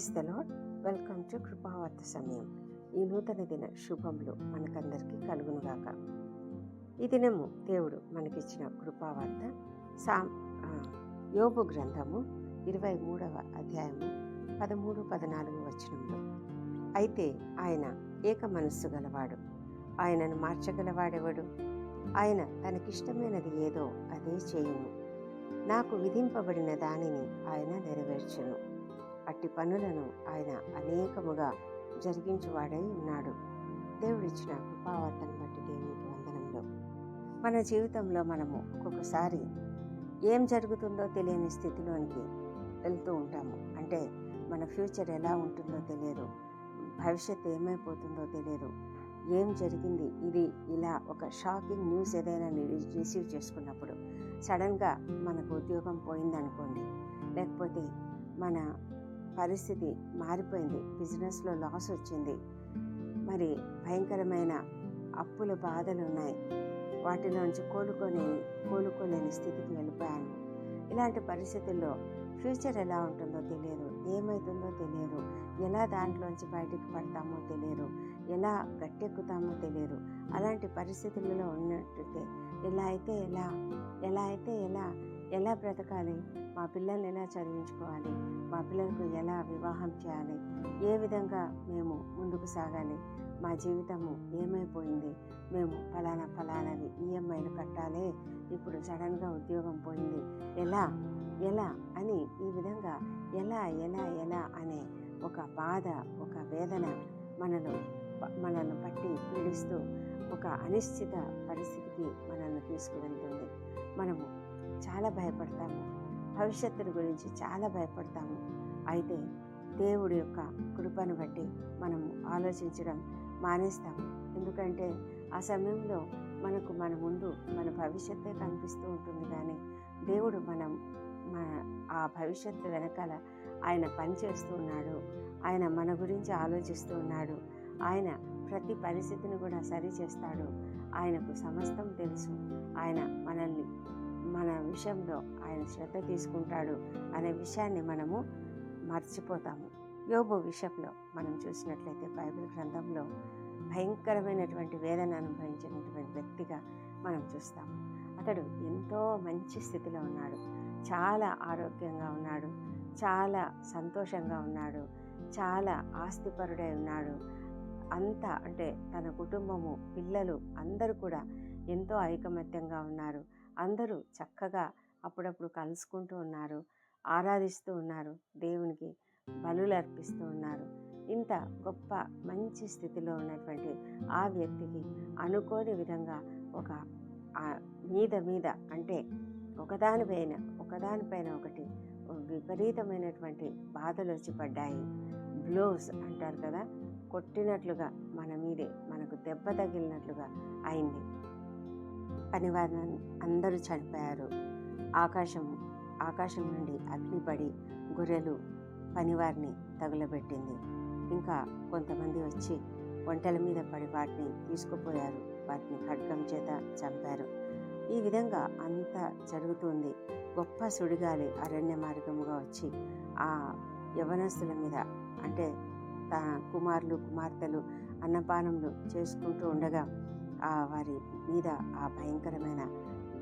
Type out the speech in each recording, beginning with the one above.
Praise the Lord welcome to కృపావర్త సమయం. ఈ నూతన దిన శుభములు మనకందరికీ కలుగునుగాక. ఈ దినము దేవుడు మనకిచ్చిన కృపావార్త. సా యోగు గ్రంథము ఇరవై మూడవ అధ్యాయము పదమూడు పద్నాలుగు వచనంలో అయితే ఆయన ఏక మనస్సు గలవాడు. ఆయనను మార్చగలవాడెవడు? ఆయన తనకిష్టమైనది ఏదో అదే చేయును. నాకు విధింపబడిన దానిని ఆయన నెరవేర్చును. అట్టి పనులను ఆయన అనేకముగా జరిగించువాడై ఉన్నాడు. దేవుడిచ్చిన కృపావర్తను బట్టి దేవునికి వందనంలో మన జీవితంలో మనము ఒక్కొక్కసారి ఏం జరుగుతుందో తెలియని స్థితిలోనికి వెళ్తూ ఉంటాము. అంటే మన ఫ్యూచర్ ఎలా ఉంటుందో తెలియదు. భవిష్యత్తు ఏమైపోతుందో తెలియదు. ఏం జరిగింది? ఇది ఇలా ఒక షాకింగ్ న్యూస్ ఏదైనా రిసీవ్ చేసుకున్నప్పుడు సడన్గా మనకు ఉద్యోగం పోయిందనుకోండి. లేకపోతే మన పరిస్థితి మారిపోయింది. బిజినెస్లో లాస్ వచ్చింది. మరి భయంకరమైన అప్పుల బాధలు ఉన్నాయి. వాటిలోంచి కోలుకొని కోలుకోలేని స్థితికి వెళ్ళిపోయాను. ఇలాంటి పరిస్థితుల్లో ఫ్యూచర్ ఎలా ఉంటుందో తెలియదు. ఏమవుతుందో తెలియదు. ఎలా దాంట్లోంచి బయటికి పడతామో తెలియదు. ఎలా గట్టెక్కుతామో తెలియదు. అలాంటి పరిస్థితులలో ఉన్నట్టు ఎలా అయితే ఎలా ఎలా అయితే ఎలా ఎలా బ్రతకాలి? మా పిల్లల్ని ఎలా చదివించుకోవాలి? మా పిల్లలకు ఎలా వివాహం చేయాలి? ఏ విధంగా మేము ముందుకు సాగాలి? మా జీవితము ఏమైపోయింది? మేము ఫలానా ఫలానావి ఈఎంఐలు కట్టాలి? ఇప్పుడు సడన్గా ఉద్యోగం పోయింది. ఎలా? ఎలా? అని ఈ విధంగా ఎలా ఎలా ఎలా అనే ఒక బాధ ఒక వేదన మనలో మనల్ని పట్టి పీడిస్తూ ఒక అనిశ్చిత పరిస్థితికి మనల్ని తీసుకువెళ్తుంది. మనము చాలా భయపడతాము. భవిష్యత్తుని గురించి చాలా భయపడతాము. అయితే దేవుడి యొక్క కృపను బట్టి మనము ఆలోచించడం మానేస్తాము. ఎందుకంటే ఆ సమయంలో మనకు మన ముందు మన భవిష్యత్తే కనిపిస్తూ ఉంటుంది కానీ దేవుడు మనం మన ఆ భవిష్యత్తు వెనకాల ఆయన పనిచేస్తూ ఉన్నాడు. ఆయన మన గురించి ఆలోచిస్తూ ఉన్నాడు. ఆయన ప్రతి పరిస్థితిని కూడా సరి చేస్తాడు. ఆయనకు సమస్తం తెలుసు. ఆయన మనల్ని మన విషయంలో ఆయన శ్రద్ధ తీసుకుంటాడు అనే విషయాన్ని మనము మర్చిపోతాము. యోబు విషయంలో మనం చూసినట్లయితే బైబిల్ గ్రంథంలో భయంకరమైనటువంటి వేదన అనుభవించినటువంటి వ్యక్తిగా మనం చూస్తాము. అతడు ఎంతో మంచి స్థితిలో ఉన్నాడు. చాలా ఆరోగ్యంగా ఉన్నాడు. చాలా సంతోషంగా ఉన్నాడు. చాలా ఆస్తిపరుడై ఉన్నాడు. అంతా అంటే తన కుటుంబము పిల్లలు అందరూ కూడా ఎంతో ఐకమత్యంగా ఉన్నారు. అందరూ చక్కగా అప్పుడప్పుడు కలుసుకుంటూ ఉన్నారు ఆరాధిస్తూ ఉన్నారు దేవునికి బలులు అర్పిస్తూ ఉన్నారు. ఇంత గొప్ప మంచి స్థితిలో ఉన్నటువంటి ఆ వ్యక్తికి అనుకోని విధంగా ఒక మీద మీద అంటే ఒకదానిపైన ఒకదానిపైన ఒకటి విపరీతమైనటువంటి బాధలు వచ్చి పడ్డాయి. బ్లోస్ అంటారు కదా కొట్టినట్లుగా మన మీదే మనకు దెబ్బ తగిలినట్లుగా అయింది. పనివారిని అందరూ చనిపోయారు. ఆకాశం ఆకాశం నుండి అగ్నిపడి గొర్రెలు పనివారిని తగులబెట్టింది. ఇంకా కొంతమంది వచ్చి వంటల మీద పడి వాటిని తీసుకుపోయారు. వాటిని ఖడ్గం చేత చంపారు. ఈ విధంగా అంతా జరుగుతుంది. గొప్ప సుడిగాలి అరణ్య మార్గముగా వచ్చి ఆ యవనస్తుల మీద అంటే తన కుమారులు కుమార్తెలు అన్నపానములు చేసుకుంటూ ఉండగా వారి మీద ఆ భయంకరమైన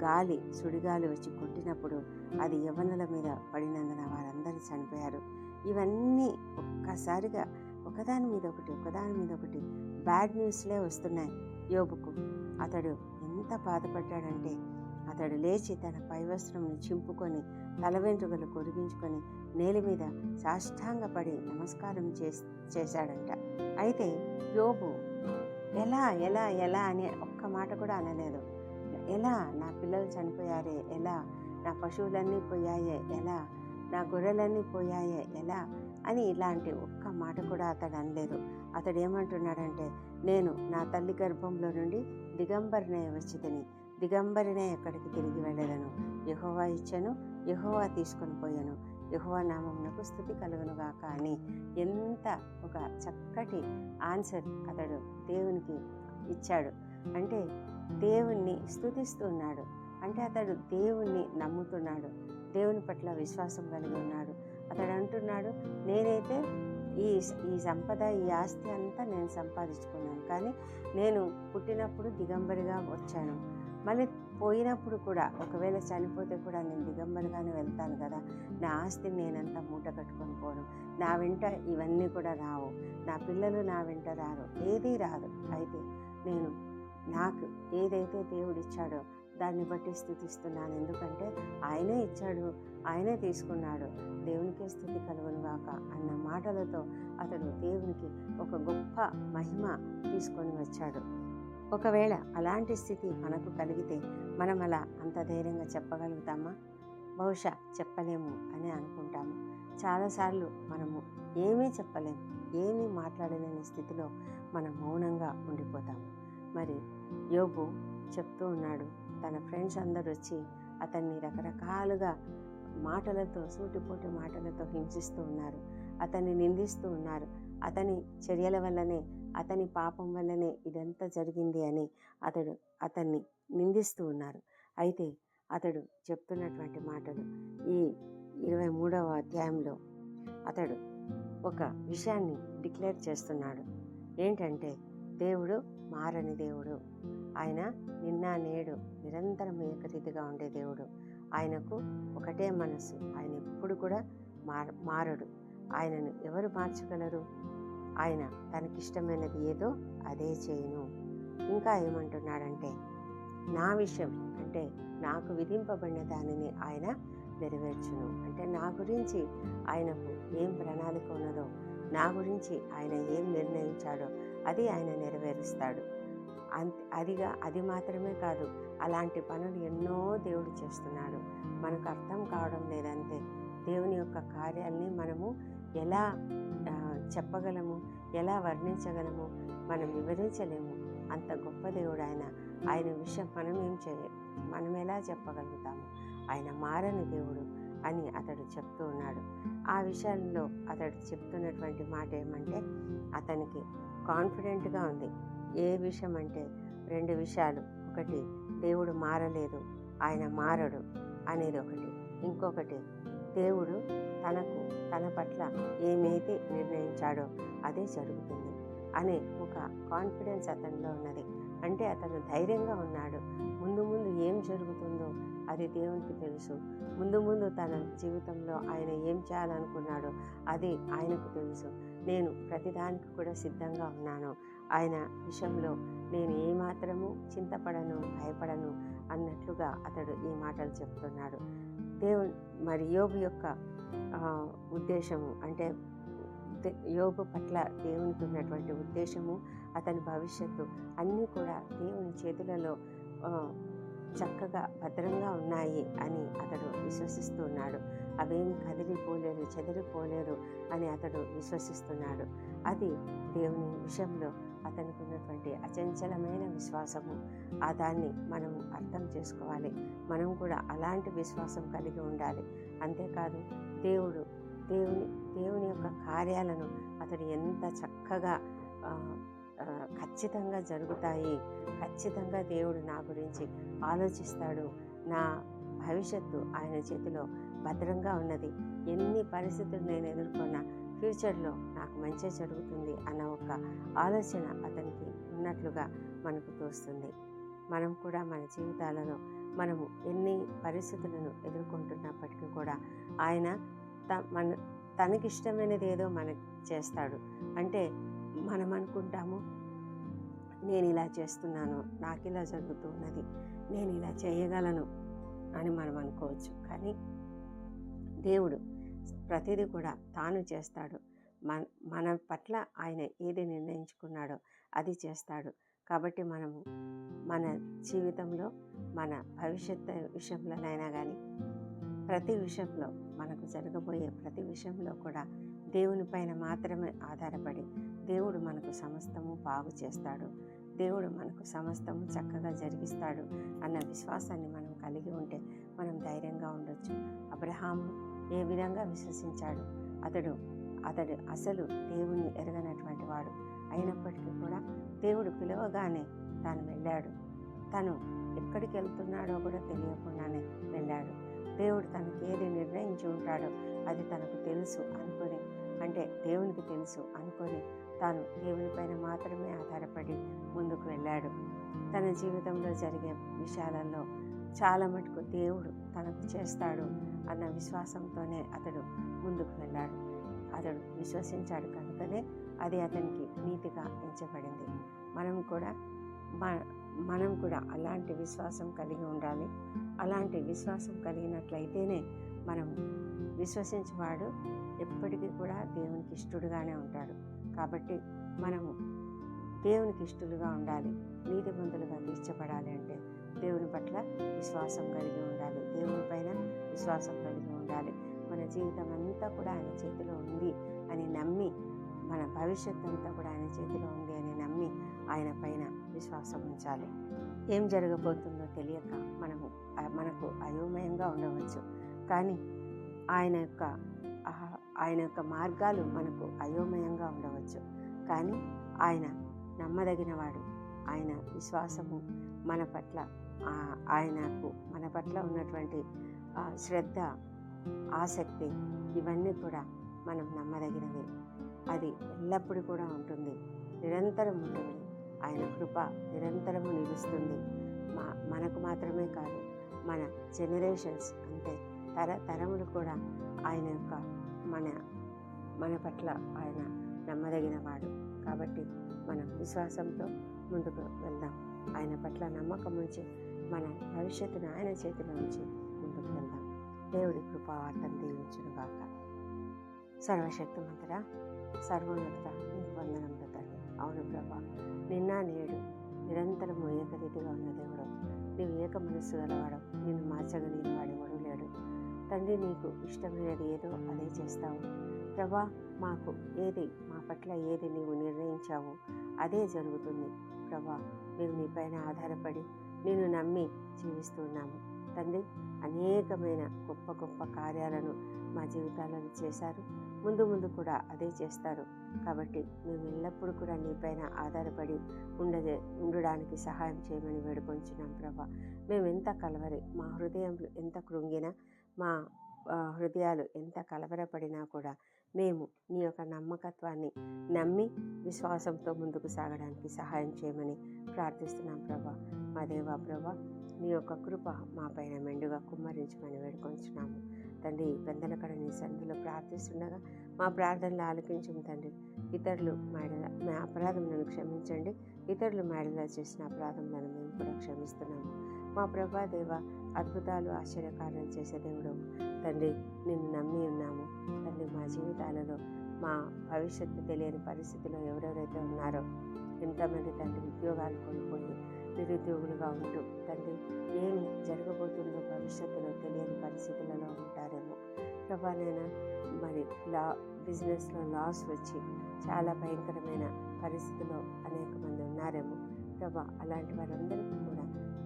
గాలి సుడిగాలి వచ్చి కొట్టినప్పుడు అది యవనుల మీద పడినందున వారందరూ చనిపోయారు. ఇవన్నీ ఒక్కసారిగా ఒకదాని మీద ఒకటి ఒకదాని మీద ఒకటి బ్యాడ్ న్యూస్లే వస్తున్నాయి యోబుకు. అతడు ఎంత బాధపడ్డాడంటే అతడు లేచి తన పైవస్త్రంను చింపుకొని తల వెంట్రుకలు కొరిగించుకొని నేల మీద సాష్టాంగపడి నమస్కారం చేశాడంట. అయితే యోబు ఎలా ఎలా ఎలా అని ఒక్క మాట కూడా అనలేదు. ఎలా నా పిల్లలు చనిపోయారే ఎలా నా పశువులన్నీ పోయాయే ఎలా నా గొర్రెలన్నీ పోయాయే ఎలా అని ఇలాంటి ఒక్క మాట కూడా అతడు అనలేదు. అతడు ఏమంటున్నాడంటే నేను నా తల్లి గర్భంలో నుండి దిగంబరినే వచ్చి తిని దిగంబరినే ఎక్కడికి తిరిగి వెళ్ళదను యహోవా ఇచ్చాను యహోవా తీసుకొని పోయాను. యహోవా నామమునకు స్థుతి కలుగునుగాక అని ఎంత ఒక చక్కటి ఆన్సర్ అతడు దేవునికి ఇచ్చాడు. అంటే దేవుణ్ణి స్థుతిస్తున్నాడు అంటే అతడు దేవుణ్ణి నమ్ముతున్నాడు. దేవుని పట్ల విశ్వాసం కలిగి ఉన్నాడు. అతడు అంటున్నాడు నేనైతే ఈ ఈ సంపద ఈ ఆస్తి అంతా నేను సంపాదించుకున్నాను. కానీ నేను పుట్టినప్పుడు దిగంబరిగా వచ్చాను. మళ్ళీ పోయినప్పుడు కూడా ఒకవేళ చనిపోతే కూడా నేను దిగంబరిగానే వెళ్తాను కదా. నా ఆస్తిని నేనంతా మూట కట్టుకొని పోను నా వెంట ఇవన్నీ కూడా రావు. నా పిల్లలు నా వెంట రారు. ఏదీ రాదు. అయితే నేను నాకు ఏదైతే దేవుడు ఇచ్చాడో దాన్ని బట్టి స్థుతిస్తున్నాను. ఎందుకంటే ఆయనే ఇచ్చాడు ఆయనే తీసుకున్నాడు. దేవునికే స్థుతి కలుగునుగాక అన్న మాటలతో అతడు దేవునికి ఒక గొప్ప మహిమ తీసుకొని వచ్చాడు. ఒకవేళ అలాంటి స్థితి మనకు కలిగితే మనం అలా అంత ధైర్యంగా చెప్పగలుగుతామా? బహుశా చెప్పలేము అని అనుకుంటాము. చాలాసార్లు మనము ఏమీ చెప్పలేము ఏమీ మాట్లాడలేని స్థితిలో మనం మౌనంగా ఉండిపోతాము. మరి యోగు చెప్తూ ఉన్నాడు తన ఫ్రెండ్స్ అందరు వచ్చి అతన్ని రకరకాలుగా మాటలతో సూటిపోటి మాటలతో హింసిస్తూ ఉన్నారు. అతన్ని నిందిస్తూ ఉన్నారు. అతని చర్యల వల్లనే అతని పాపం వల్లనే ఇదంతా జరిగింది అని అతడు అతన్ని నిందిస్తూ ఉన్నారు. అయితే అతడు చెప్తున్నటువంటి మాటలు ఈ ఇరవై మూడవ అధ్యాయంలో అతడు ఒక విషయాన్ని డిక్లేర్ చేస్తున్నాడు. ఏంటంటే దేవుడు మారని దేవుడు. ఆయన నిన్న నేడు నిరంతరం ఏకరీతిగా ఉండే దేవుడు. ఆయనకు ఒకటే మనసు. ఆయన ఎప్పుడు కూడా మారడు. ఆయనను ఎవరు మార్చగలరు? ఆయన తనకిష్టమైనది ఏదో అదే చేయను. ఇంకా ఏమంటున్నాడంటే నా విషయం అంటే నాకు విధింపబడిన దానిని ఆయన నెరవేర్చును. అంటే నా గురించి ఆయనకు ఏం ప్రణాళిక ఉన్నదో నా గురించి ఆయన ఏం నిర్ణయించాడో అది ఆయన నెరవేరుస్తాడు. అంత అదిగా అది మాత్రమే కాదు అలాంటి పనులు ఎన్నో దేవుడు చేస్తున్నాడు. మనకు అర్థం కావడం లేదంతే దేవుని యొక్క కార్యాల్ని మనము ఎలా చెప్పగలము? ఎలా వర్ణించగలము? మనం వివరించలేము. అంత గొప్ప దేవుడు ఆయన ఆయన విషయం మనం ఏం చేయ మనం ఎలా చెప్పగలుగుతాము? ఆయన మారని దేవుడు అని అతడు చెప్తూ ఉన్నాడు. ఆ విషయాల్లో అతడు చెప్తున్నటువంటి మాట ఏమంటే అతనికి కాన్ఫిడెంట్గా ఉంది. ఏ విషయం అంటే రెండు విషయాలు. ఒకటి దేవుడు మారలేదు ఆయన మారడు అనేది ఒకటి. ఇంకొకటి దేవుడు తనకు తన పట్ల ఏమైతే నిర్ణయించాడో అదే జరుగుతుంది అనే ఒక కాన్ఫిడెన్స్ అతనిలో ఉన్నది. అంటే అతను ధైర్యంగా ఉన్నాడు. ముందు ముందు ఏం జరుగుతుందో అది దేవునికి తెలుసు. ముందు ముందు తన జీవితంలో ఆయన ఏం చేయాలనుకున్నాడో అది ఆయనకు తెలుసు. నేను ప్రతిదానికి కూడా సిద్ధంగా ఉన్నాను. ఆయన విషయంలో నేను ఏమాత్రము చింతపడను భయపడను అన్నట్లుగా అతడు ఈ మాటలు చెప్తున్నాడు. దేవుని మరి యోబు యొక్క ఉద్దేశము అంటే యోగు యోబు పట్ల దేవునికి ఉన్నటువంటి ఉద్దేశము అతని భవిష్యత్తు అన్నీ కూడా దేవుని చేతులలో చక్కగా భద్రంగా ఉన్నాయి అని అతడు విశ్వసిస్తున్నాడు. అవేమి కదిలిపోలేరు చెదిరిపోలేరు అని అతడు విశ్వసిస్తున్నాడు. అది దేవుని విషయంలో అతనికి ఉన్నటువంటి అచంచలమైన విశ్వాసము ఆ దాన్ని మనము అర్థం చేసుకోవాలి. మనం కూడా అలాంటి విశ్వాసం కలిగి ఉండాలి. అంతేకాదు దేవుడు దేవుని దేవుని యొక్క కార్యాలను అతడు ఎంత చక్కగా ఖచ్చితంగా జరుగుతాయి ఖచ్చితంగా దేవుడు నా గురించి ఆలోచిస్తాడు నా భవిష్యత్తు ఆయన చేతిలో భద్రంగా ఉన్నది ఎన్ని పరిస్థితులు నేను ఎదుర్కొన్నా ఫ్యూచర్లో నాకు మంచి జరుగుతుంది అన్న ఒక ఆలోచన అతనికి ఉన్నట్లుగా మనకు తోస్తుంది. మనం కూడా మన జీవితాలలో మనము ఎన్ని పరిస్థితులను ఎదుర్కొంటున్నప్పటికీ కూడా ఆయన త మన తనకిష్టమైనది ఏదో మనకు చేస్తాడు. అంటే మనం అనుకుంటాము నేను ఇలా చేస్తున్నాను నాకు ఇలా జరుగుతూ ఉన్నది నేను ఇలా చేయగలను అని మనం అనుకోవచ్చు. కానీ దేవుడు ప్రతిదీ కూడా తాను చేస్తాడు. మన మన పట్ల ఆయన ఏది నిర్ణయించుకున్నాడో అది చేస్తాడు. కాబట్టి మనము మన జీవితంలో మన భవిష్యత్తు విషయంలోనైనా కానీ ప్రతి విషయంలో మనకు జరగబోయే ప్రతి విషయంలో కూడా దేవుని పైన మాత్రమే ఆధారపడి దేవుడు మనకు సమస్తము బాగు చేస్తాడు. దేవుడు మనకు సమస్తము చక్కగా జరిగిస్తాడు అన్న విశ్వాసాన్ని మనం కలిగి ఉంటే మనం ధైర్యంగా ఉండొచ్చు. అబ్రహాము ఏ విధంగా విశ్వసించాడు? అతడు అతడు అసలు దేవుణ్ణి ఎరగనటువంటి వాడు. అయినప్పటికీ కూడా దేవుడు పిలవగానే తాను వెళ్ళాడు. తను ఎక్కడికి వెళ్తున్నాడో కూడా తెలియకుండానే వెళ్ళాడు. దేవుడు తనకి ఏది నిర్ణయించి ఉంటాడో అది తనకు తెలుసు అనుకొని అంటే దేవునికి తెలుసు అనుకొని తాను దేవునిపైన మాత్రమే ఆధారపడి ముందుకు వెళ్ళాడు. తన జీవితంలో జరిగే విషయాలలో చాలా మటుకు దేవుడు తనకు చేస్తాడు అన్న విశ్వాసంతోనే అతడు ముందుకు వెళ్ళాడు. అతడు విశ్వసించాడు కనుకనే అది అతనికి నీతిగా ఎంచబడింది. మనం కూడా మనం కూడా అలాంటి విశ్వాసం కలిగి ఉండాలి. అలాంటి విశ్వాసం కలిగినట్లయితేనే మనం విశ్వసించేవాడు ఎప్పటికీ కూడా దేవునికి ఇష్టడుగానే ఉంటాడు. కాబట్టి మనము దేవునికి ఇష్టలుగా ఉండాలి. నీతిమంతులుగా తీర్చబడాలి అంటే దేవుని పట్ల విశ్వాసం కలిగి ఉండాలి. దేవుని పైన విశ్వాసం కలిగి ఉండాలి. మన జీవితం అంతా కూడా ఆయన చేతిలో ఉంది అని నమ్మి మన భవిష్యత్ అంతా కూడా ఆయన చేతిలో ఉంది అని నమ్మి ఆయన పైన విశ్వాసం ఉంచాలి. ఏం జరగబోతుందో తెలియక మనము మనకు అయోమయంగా ఉండవచ్చు. కానీ ఆయన యొక్క ఆయన యొక్క మార్గాలు మనకు అయోమయంగా ఉండవచ్చు. కానీ ఆయన నమ్మదగినవాడు. ఆయన విశ్వాసము మన పట్ల ఆయనకు మన పట్ల ఉన్నటువంటి శ్రద్ధ ఆసక్తి ఇవన్నీ కూడా మనం నమ్మదగినవి. అది ఎల్లప్పుడూ కూడా ఉంటుంది. నిరంతరం ఉంటుంది. ఆయన కృప నిరంతరము నిలుస్తుంది. మా మనకు మాత్రమే కాదు మన జనరేషన్స్ అంటే తర తరములు కూడా ఆయన యొక్క మన మన పట్ల ఆయన నమ్మదగినవాడు కాబట్టి మనం విశ్వాసంతో ముందుకు వెళ్దాం. ఆయన పట్ల నమ్మకం ఉంచి మన భవిష్యత్తును ఆయన చేతిలో ఉంచి ముందుకు వెళ్దాం. దేవుడి కృపావార్తను దీవించునుగాక సర్వశక్తిమంతరా సర్వోన్నత నీకు వందనములు తండ్రి. అవును ప్రభా నిన్న నేడు నిరంతరము ఏకరీతిగా ఉన్న దేవుడు. నీవు ఏక మనస్సు గలవాడు. నేను మార్చగలిగిన వాడెవడు లేడు. తండ్రి నీకు ఇష్టమైనది ఏదో అదే చేస్తావు. ప్రభా మాకు ఏది మా పట్ల ఏది నీవు నిర్ణయించావు అదే జరుగుతుంది. ప్రభా మేము నీపైన ఆధారపడి నేను నమ్మి జీవిస్తున్నాము. తండ్రి అనేకమైన గొప్ప గొప్ప కార్యాలను మా జీవితాలను చేశారు. ముందు ముందు కూడా అదే చేస్తారు. కాబట్టి మేము ఎల్లప్పుడూ కూడా నీపైన ఆధారపడి ఉండదే ఉండడానికి సహాయం చేయమని వేడుకొంచున్నాం ప్రభా. మేము ఎంత కలవరి మా హృదయంలో ఎంత కృంగినా మా హృదయాలు ఎంత కలవరపడినా కూడా మేము నీ యొక్క నమ్మకత్వాన్ని నమ్మి విశ్వాసంతో ముందుకు సాగడానికి సహాయం చేయమని ప్రార్థిస్తున్నాం ప్రభా. మా దేవా ప్రభా నీ యొక్క కృప మా పైన మెండుగా కుమ్మరించమని వేడుకొంచున్నాము. తండ్రి వెందలకడ నీ సన్నిధిలో ప్రార్థిస్తుండగా మా ప్రార్థనలు ఆలకించము తండ్రి. ఇతరులు మేడల మా అపరాధములను క్షమించండి. ఇతరులు మేడలా చేసిన అపరాధములను మేము కూడా క్షమిస్తున్నాము. మా ప్రభా దేవ అద్భుతాలు ఆశ్చర్యకార్యాలు చేసే దేవుడు. తండ్రి నిన్ను నమ్మి ఉన్నాము. తండ్రి మా జీవితాలలో మా భవిష్యత్తు తెలియని పరిస్థితిలో ఎవరెవరైతే ఉన్నారో ఎంతమంది తండ్రి ఉద్యోగాలు కోల్పోయి నిరుద్యోగులుగా ఉంటూ తండ్రి ఏమి జరగబోతుందో భవిష్యత్తులో తెలియని పరిస్థితులలో ఉంటారేమో. ప్రభానైనా మరి లా బిజినెస్లో లాస్ వచ్చి చాలా భయంకరమైన పరిస్థితిలో అనేక మంది ఉన్నారేమో. ప్రభా అలాంటి వారందరికీ కూడా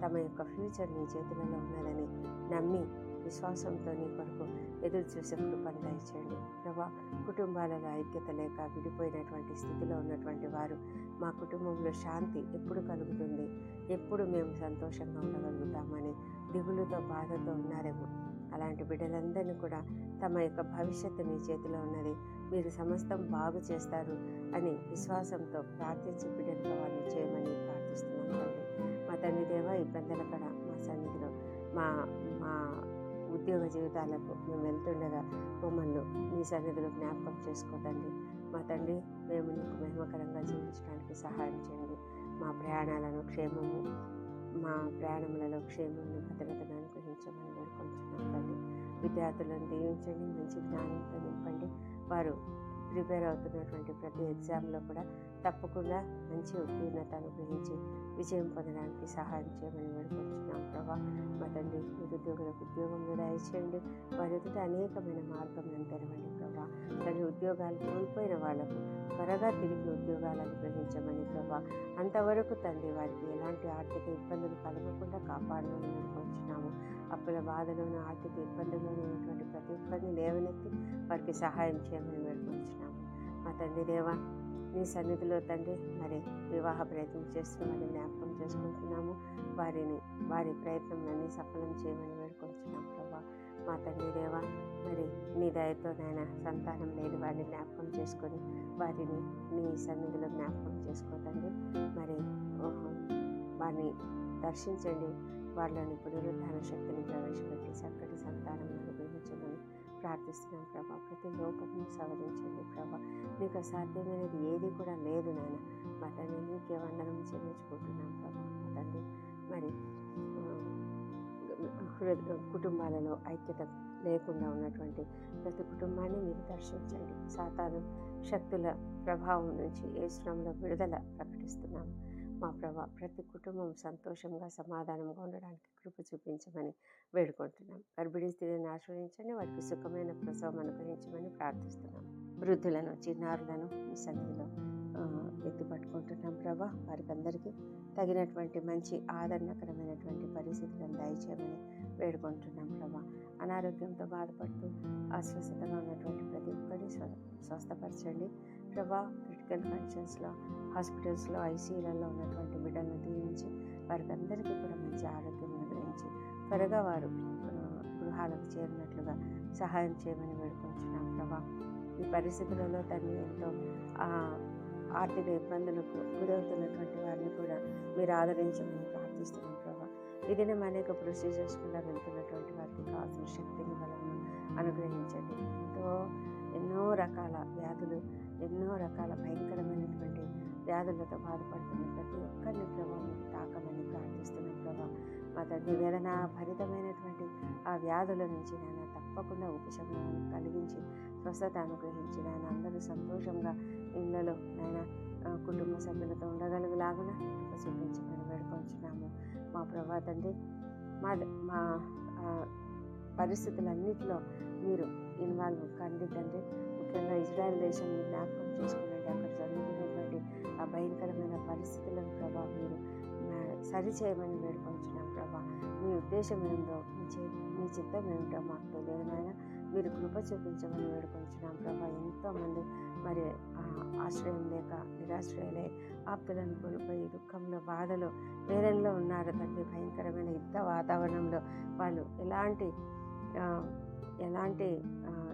తమ యొక్క ఫ్యూచర్ నీ చేతులలో ఉన్నదని నమ్మి విశ్వాసంతో నీ కొరకు ఎదురు చూసే కృపను దయచేయండి. ప్రభా కుటుంబాలలో ఐక్యత లేక విడిపోయినటువంటి స్థితిలో ఉన్నటువంటి వారు మా కుటుంబంలో శాంతి ఎప్పుడు కలుగుతుంది? ఎప్పుడు మేము సంతోషంగా ఉండగలుగుతామని దిగులుతో బాధతో ఉన్నారేమో. అలాంటి బిడ్డలందరినీ కూడా తమ యొక్క భవిష్యత్తు మీ చేతిలో ఉన్నది మీరు సమస్తం బాగు చేస్తారు అని విశ్వాసంతో ప్రార్థించి బిడ్డలతో వాళ్ళు చేయమని ఇబ్బందుల కూడా మా సన్నిధిలో మా మా ఉద్యోగ జీవితాలకు మేము వెళ్తుండగా మమ్మల్ని మీ సన్నిధిలో జ్ఞాపకం చేసుకోదండి మా తండ్రి మేము నీకు మహిమకరంగా జీవించడానికి సహాయం చేయండి. మా ప్రయాణాలను క్షేమము మా ప్రయాణములలో క్షేమము భద్రతను అనుగ్రహించమని వేడుకుంటున్నాం తండ్రి. విద్యార్థులను దీవించండి మంచి జ్ఞానంతో నింపండి. వారు ప్రిపేర్ అవుతున్నటువంటి ప్రతి ఎగ్జామ్లో కూడా తప్పకుండా మంచి ఉత్తీర్ణత అనుగ్రహించి విజయం పొందడానికి సహాయం చేయమని వేడుకుంటున్నాం ప్రభా మా తండ్రి నిరుద్యోగులకు ఉద్యోగంలో దయచేయండి వారి ఎదుట అనేకమైన మార్గం తెరవండి ప్రభా. తండ్రి ఉద్యోగాలు కోల్పోయిన వాళ్ళకు త్వరగా తిరిగి ఉద్యోగాలు అనుగ్రహించమని ప్రభా. అంతవరకు తండ్రి వారికి ఎలాంటి ఆర్థిక ఇబ్బందులు కలగకుండా కాపాడమని వేడుకుంటున్నాము అప్పుల బాధలోనూ ఆర్థిక ఇబ్బందుల్లోనూ ఉన్నటువంటి ప్రతి ఇబ్బంది లేవనెత్తి వారికి సహాయం చేయమని వేడుకుంటున్నాము మా తండ్రి దేవా నీ సన్నిధిలో తండ్రి మరి వివాహ ప్రయత్నం చేస్తున్న వారిని జ్ఞాపకం చేసుకుంటున్నాము. వారిని వారి ప్రయత్నం సఫలం చేయమని వేడుకుంటున్నాం ప్రభా. మా తండ్రి దేవా మరి నీ దయతో నాయన సంతానం లేని వారిని జ్ఞాపకం చేసుకొని వారిని నీ సన్నిధిలో జ్ఞాపకం చేసుకోదండి మరి వారిని దర్శించండి. వాళ్ళని పునరుద్ధాన శక్తిని ప్రవేశపెట్టి చక్కటి సంతానం అనుగ్రహించమని ప్రార్థిస్తున్నాం ప్రభా. ప్రతి లోపము సవరించండి ప్రభా. నీకు అసాధ్యమైనది ఏది కూడా లేదు నాయన. మా తండ్రి నీకే వందనం చెల్లించుకుంటున్నాం ప్రభా. మా తండ్రి మరి హృద- కుటుంబాలలో ఐక్యత లేకుండా ఉన్నటువంటి ప్రతి కుటుంబాన్ని మీరు దర్శించండి. సాతాను శక్తుల ప్రభావం నుంచి ఏ శ్రమలో విడుదల ప్రకటిస్తున్నాము మా ప్రభా ప్రతి కుటుంబం సంతోషంగా సమాధానంగా ఉండడానికి కృప చూపించమని వేడుకుంటున్నాం. గర్భిణీ స్థితిని ఆశ్రయించండి. వారికి సుఖమైన ప్రసవం అనుగ్రహించమని ప్రార్థిస్తున్నాం. వృద్ధులను చిన్నారులను మీ సన్నిధిలో ఆ, పట్టుకుంటున్నాం ప్రభా. వారికి అందరికీ తగినటువంటి మంచి ఆదరణకరమైనటువంటి పరిస్థితులను దయచేయమని వేడుకుంటున్నాం ప్రభా. అనారోగ్యంతో బాధపడుతూ అస్వస్థతగా ఉన్నటువంటి ప్రతి ఒక్కరిని స్వ స్వస్థపరచండి. ప్రభా క్రిటికల్ కండిషన్స్లో హాస్పిటల్స్లో ఐసీయూలలో ఉన్నటువంటి బిడ్డలను దీవించి వారికి అందరికీ కూడా మంచి ఆరోగ్యం అనుగ్రహించి త్వరగా వారు గృహాలకు చేరినట్లుగా సహాయం చేయమని వేడుకుంటున్నాం ప్రభా. ఈ పరిస్థితులలో తల్లి ఎంతో ఆర్థిక ఇబ్బందులకు గురవుతున్నటువంటి వారిని కూడా మీరు ఆదరించమని ప్రార్థిస్తున్నాం ప్రభా. ఈ దినం అనేక ప్రొసీజర్స్ కూడా వెళ్తున్నటువంటి వారికి కావాల్సిన శక్తిని బలమును అనుగ్రహించండి. ఎంతో ఎన్నో రకాల వ్యాధులు ఎన్నో రకాల భయంకరమైనటువంటి వ్యాధులతో బాధపడుతున్న ప్రతి ఒక్కరిని ప్రభావ మీరు తాకమని ప్రార్థిస్తున్నాం ప్రభా. మా తండ్రి వేదన భరితమైనటువంటి ఆ వ్యాధుల నుంచి నేను తప్పకుండా ఉపశమనం కలిగించి స్వస్థత అనుగ్రహించి నాయన అందరూ సంతోషంగా ఇళ్ళలో నాయన కుటుంబ సభ్యులతో ఉండగలుగులాగున కృప చూపించమని వేడుకొంచున్నాము. మా ప్రభా తండ్రి మా మా పరిస్థితులన్నిటిలో మీరు ఇన్వాల్వ్ కండి తండ్రి. ముఖ్యంగా ఇజ్రాయెల్ దేశాన్ని జ్ఞాపకం చేసుకునండి అక్కడ జరుగుతున్నటువంటి ఆ భయంకరమైన పరిస్థితులను ప్రభా మీరు సరిచేయమని వేడుకొంచున్నాం ప్రభా. మీ ఉద్దేశం ఏందో మీ చే మీ చిత్తం ఏమిటో మాకు తెలియదునైనా మీరు కృప చూపించమని వేడుకొంచున్నాం ప్రభా. ఎంతోమంది మరి ఆశ్రయం లేక నిరాశ్రయలే ఆప్తులను కోల్పోయి దుఃఖంలో బాధలో వేదనలో ఉన్నారు. తండ్రి భయంకరమైన యుద్ధ వాతావరణంలో వాళ్ళు ఎలాంటి ఎలాంటి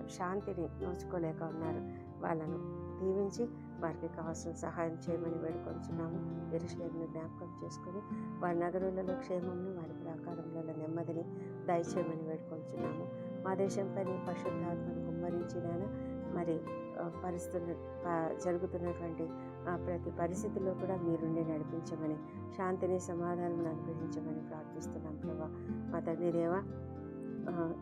శాంతిని నోచుకోలేక ఉన్నారు. వాళ్ళను దీవించి వారికి కావాల్సిన సహాయం చేయమని వేడుకొంచున్నాము. ఎరుషులేమును జ్ఞాపకం చేసుకొని వారి నగరులలో క్షేమంను వారి ప్రాకారములలో నెమ్మదిని దయచేయమని వేడుకొంచున్నాము. మా దేశంపై నీ పరిశుద్ధాత్మను కుమ్మరించినాను మరి పరిస్థితులు జరుగుతున్నటువంటి ప్రతి పరిస్థితుల్లో కూడా మీరుండి నడిపించమని శాంతిని సమాధానం అనుగ్రహించమని ప్రార్థిస్తున్నాం ప్రభా. మా తండ్రి దేవా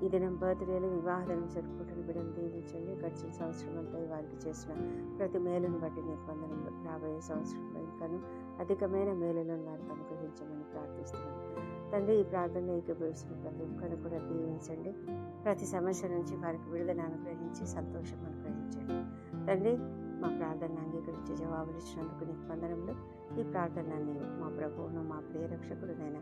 ఈ దినం బర్త్డేలు వివాహాలను జరుపుకుంటున్న బిడ్డను దీవించండి. గడిచిన సంవత్సరం అంతా వారికి చేసిన ప్రతి మేలును బట్టి నిర్బంధనలు రాబోయే సంవత్సరంలో ఇంకాను అధికమైన మేలులను వారికి అనుగ్రహించమని ప్రార్థిస్తున్నాను. తండ్రి ఈ ప్రార్థన ఏకీభవిస్తున్న ప్రతి ఒక్కరిని కూడా దీవించండి. ప్రతి సమస్య నుంచి వారికి విడుదల అనుగ్రహించి సంతోషం అనుగ్రహించండి. తండ్రి మా ప్రార్థనను అంగీకరించి జవాబులు ఇచ్చినందుకు నీకు వందనములు. ఈ ప్రార్థనని మా ప్రభువును మా ప్రియరక్షకుడునైనా